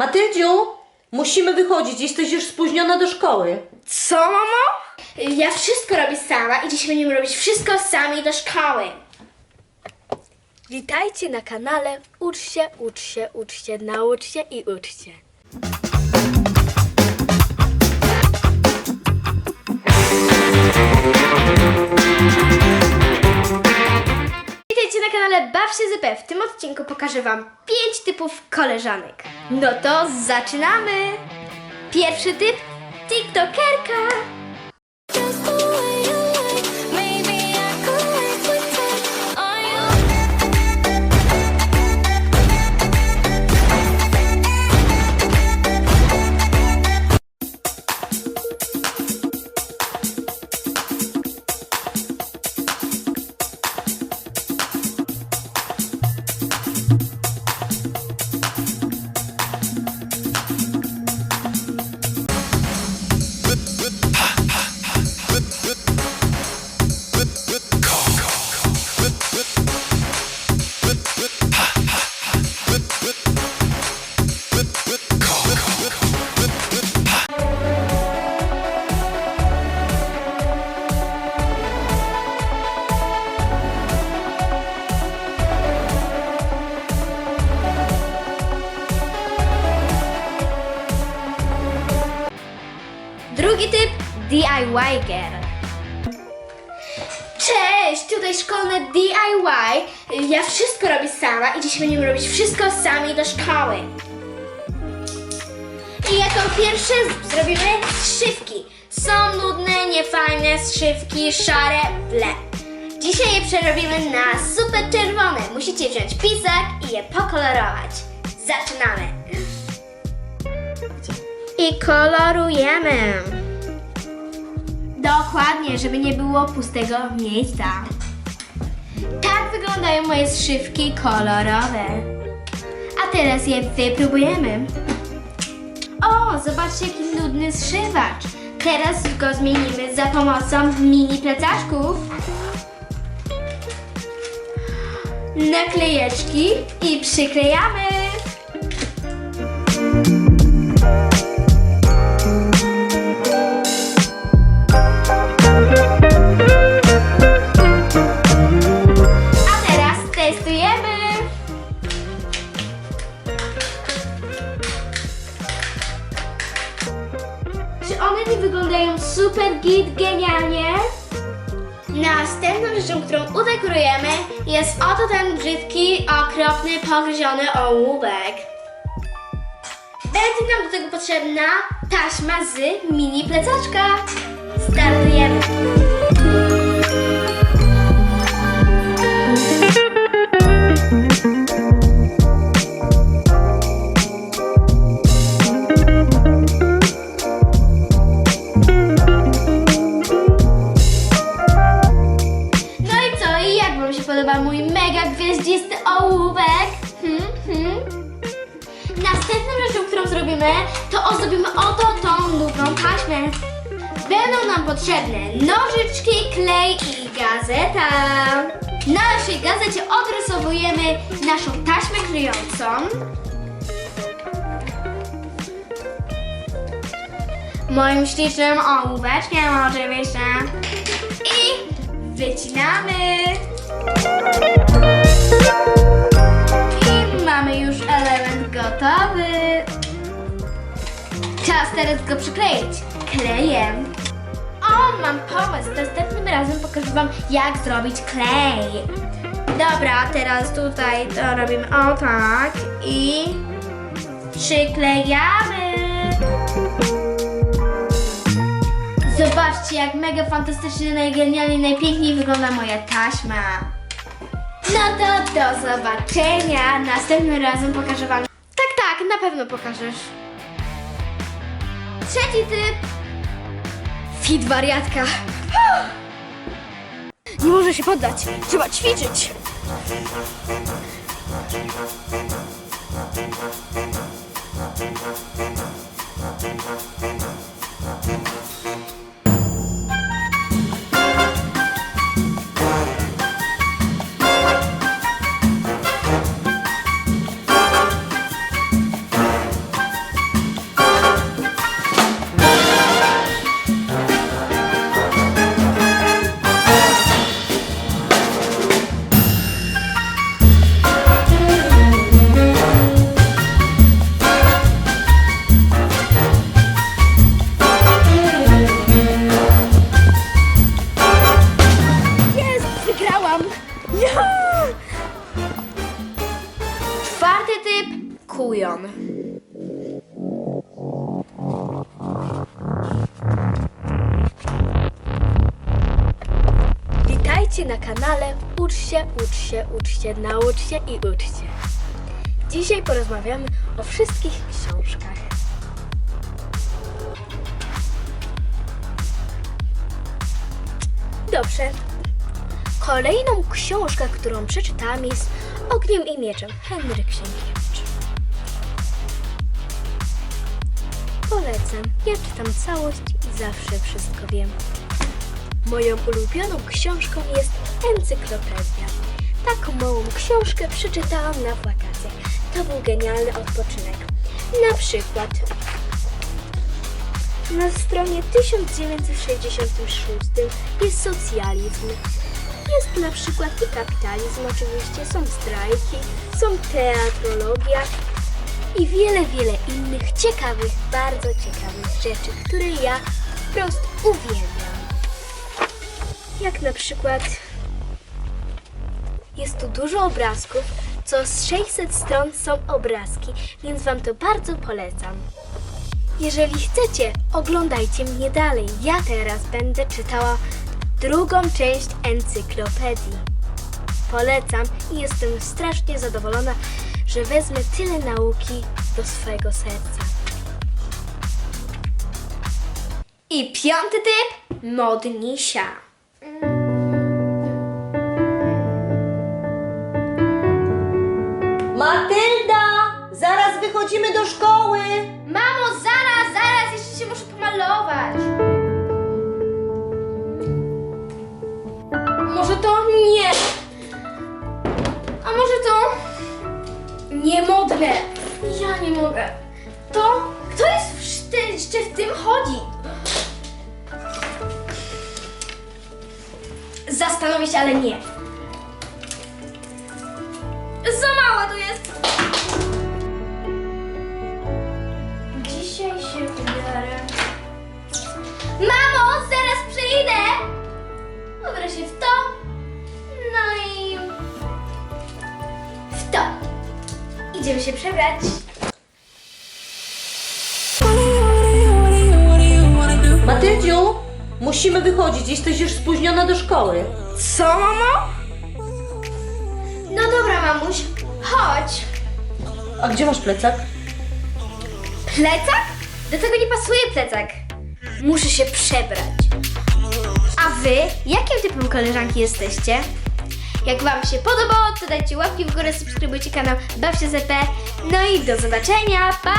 Matyldziu, musimy wychodzić, jesteś już spóźniona do szkoły. Co, mamo? Ja wszystko robię sama i dzisiaj będziemy robić wszystko sami do szkoły. Witajcie na kanale Ucz się, ucz się, ucz się, naucz się i ucz się. Witajcie na kanale Baw się ZP. W tym odcinku pokażę Wam 5 typów koleżanek. No to zaczynamy! Pierwszy typ TikTokerka. Cześć, tutaj szkolne DIY. Ja wszystko robię sama i dzisiaj będziemy robić wszystko sami do szkoły. I jako pierwsze zrobimy zszywki. Są nudne, niefajne zszywki, szare, ble. Dzisiaj je przerobimy na super czerwone. Musicie wziąć pisak i je pokolorować. Zaczynamy. I kolorujemy. Dokładnie, żeby nie było pustego miejsca. Tak wyglądają moje zszywki kolorowe. A teraz je wypróbujemy. O, zobaczcie jaki nudny zszywacz. Teraz go zmienimy za pomocą mini plecaczków. Naklejeczki i przyklejamy. Nie wyglądają super git, genialnie? Następną rzeczą, którą udekorujemy jest oto ten brzydki, okropny, pogryziony ołówek. Będzie nam do tego potrzebna taśma z mini plecaczka. Startujemy. Taśmę. Będą nam potrzebne nożyczki, klej i gazeta. Na naszej gazecie odrysowujemy naszą taśmę kryjącą. Moim ślicznym ołóweczkiem oczywiście. I wycinamy. Czas teraz go przykleić klejem. O, mam pomysł. Następnym razem pokażę Wam, jak zrobić klej. Dobra, teraz tutaj to robimy o tak i przyklejamy. Zobaczcie, jak mega fantastycznie, najgenialniej, najpiękniej wygląda moja taśma. No to do zobaczenia. Następnym razem pokażę Wam. Tak, tak, na pewno pokażesz trzeci typ. Fit wariatka. Nie może się poddać. Trzeba ćwiczyć. Czwarty typ kujon. Witajcie na kanale Ucz się, ucz się, ucz się, naucz się i ucz się. Dzisiaj porozmawiamy o wszystkich książkach. Dobrze. Kolejną książkę, którą przeczytałam jest Ogniem i Mieczem Henryk Sienkiewicz. Polecam. Ja czytam całość i zawsze wszystko wiem. Moją ulubioną książką jest Encyklopedia. Taką małą książkę przeczytałam na wakacjach. To był genialny odpoczynek. Na przykład na stronie 1966 jest socjalizm. Jest na przykład i kapitalizm, oczywiście są strajki, są teatrologia i wiele, wiele innych ciekawych, bardzo ciekawych rzeczy, które ja po prostu uwielbiam. Jak na przykład jest tu dużo obrazków, co z 600 stron są obrazki, więc Wam to bardzo polecam. Jeżeli chcecie, oglądajcie mnie dalej. Ja teraz będę czytała drugą część encyklopedii. Polecam i jestem strasznie zadowolona, że wezmę tyle nauki do swojego serca. I piąty typ modni się. Matylda! Zaraz wychodzimy do szkoły! Mamo, zaraz, zaraz, jeszcze się muszę pomalować. Może to nie. A może to niemodne. Ja nie mogę. To? Kto jest w szty- jeszcze w tym chodzi? Zastanowię się, ale nie. Za mała to jest. Dzisiaj się ubiorę. Mamo, zaraz przyjdę! Ubiorę się w to. To. Idziemy się przebrać. Matyldziu, musimy wychodzić, jesteś już spóźniona do szkoły. Co, mamo? No dobra, mamuś. Chodź. A gdzie masz plecak? Plecak? Do tego nie pasuje plecak. Muszę się przebrać. A wy, jakim typem koleżanki jesteście? Jak wam się podobało, to dajcie łapki w górę, subskrybujcie kanał Baw się ZP. No i do zobaczenia, pa!